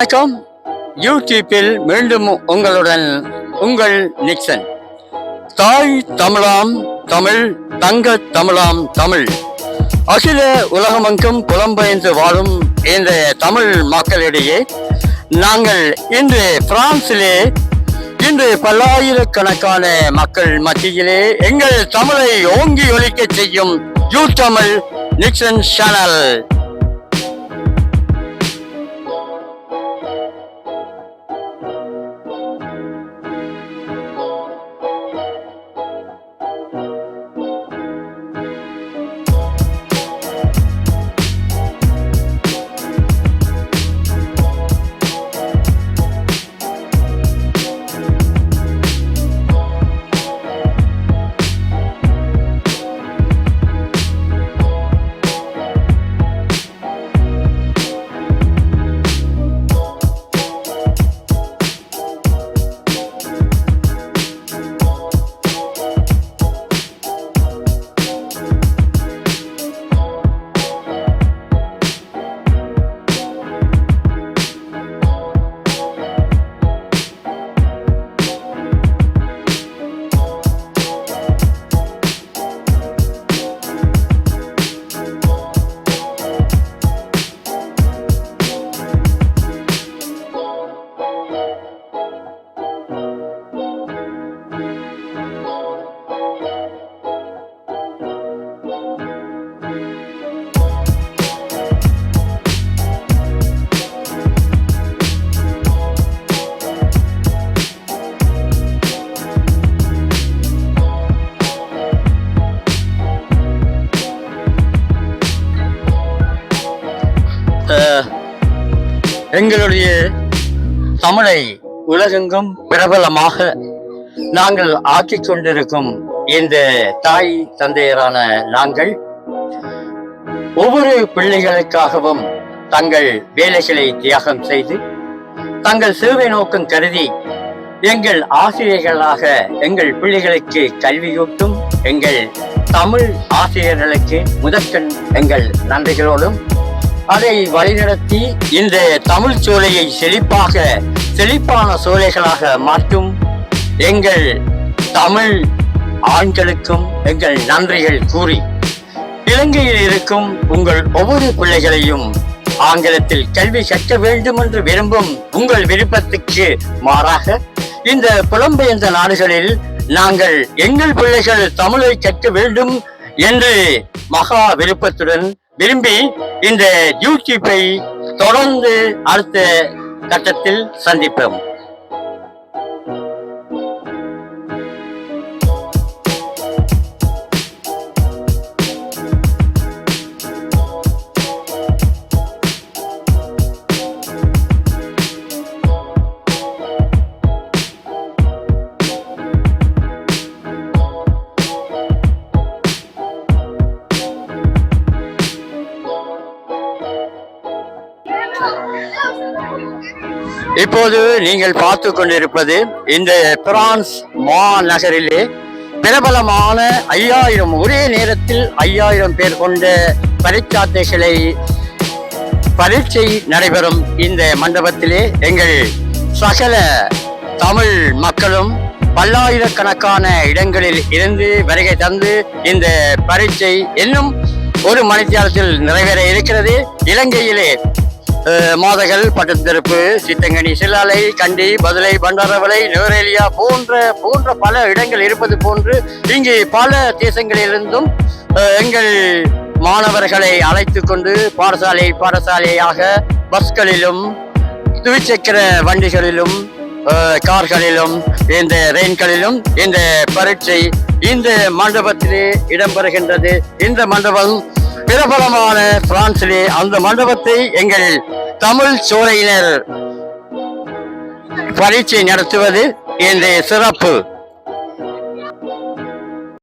வணக்கம். யூடியூப்பில் மீண்டும் உங்களுடன் உங்கள் நிக்சன். தாய் தமிழாம் தமிழ் தங்க தமிழாம் தமிழ். அகில உலகமெங்கும் புலம்பெயர்ந்து வாழும் இந்த தமிழ் மக்களிடையே நாங்கள் இன்று பிரான்சிலே இன்று பல்லாயிரக்கணக்கான மக்கள் மத்தியிலே எங்கள் தமிழை ஓங்கி ஒழிக்க செய்யும் யூ தமிழ் நிக்சன் சேனல். எங்களுடைய தமிழை உலகெங்கும் பிரபலமாக நாங்கள் ஆக்கிக் கொண்டிருக்கும் இந்த தாய் தந்தையரான நாங்கள் ஒவ்வொரு பிள்ளைகளுக்காகவும் தங்கள் வேலைகளை தியாகம் செய்து தங்கள் சேவை நோக்கம் கருதி எங்கள் ஆசிரியர்களாக எங்கள் பிள்ளைகளுக்கு கல்வியூட்டும் எங்கள் தமிழ் ஆசிரியர்களுக்கு முதற்கண் எங்கள் நன்றிகளோடும் அதை வழிநடத்தி இந்த தமிழ் சோலையை செழிப்பாக செழிப்பான சோலைகளாக மாற்றும் எங்கள் தமிழ் ஆண்களுக்கும் எங்கள் நன்றிகள் கூறி இலங்கையில் இருக்கும் உங்கள் ஒவ்வொரு பிள்ளைகளையும் ஆங்கிலத்தில் கல்வி கற்க வேண்டும் என்று விரும்பும் உங்கள் விருப்பத்துக்கு மாறாக இந்த புலம்பெயர்ந்த நாடுகளில் நாங்கள் எங்கள் பிள்ளைகள் தமிழை கற்க வேண்டும் என்று மகா விருப்பத்துடன் விரும்பி இந்த யூடியூப்பை தொடர்ந்து அடுத்த கட்டத்தில் சந்திப்போம். இப்போது நீங்கள் பார்த்து கொண்டிருப்பது இந்த பிரான்ஸ் மாநகரிலே பிரபலமான ஐயாயிரம் ஒரே நேரத்தில் ஐயாயிரம் பேர் கொண்ட பரீட்சார்த்தைகளை பரீட்சை நடைபெறும் இந்த மண்டபத்திலே எங்கள் சகல தமிழ் மக்களும் பல்லாயிரக்கணக்கான இடங்களில் இருந்து வருகை தந்து இந்த பரீட்சை இன்னும் ஒரு மணித்தியாலத்தில் நிறைவேற இருக்கிறது. இலங்கையிலே மாதகள் பட்டத்திருப்பு சித்தங்கனி சிலாலை கண்டி பதுளை பண்டாரவளை நுவரேலியா போன்ற போன்ற பல இடங்கள் இருப்பது போன்று இங்கு பல தேசங்களிலிருந்தும் எங்கள் மாணவர்களை அழைத்து கொண்டு பாடசாலை பாடசாலையாக பஸ்களிலும் துவிச்சக்கர வண்டிகளிலும் கார்களிலும் இந்த ரெயின்களிலும் இந்த பரீட்சை இந்த மண்டபத்திலே இடம்பெறுகின்றது. இந்த மண்டபம் பிரபலமான பிரான்சிலே அந்த மண்டபத்தை எங்கள் தமிழ் சோலையினர் பரீட்சை நடத்துவது இந்த சிறப்பு.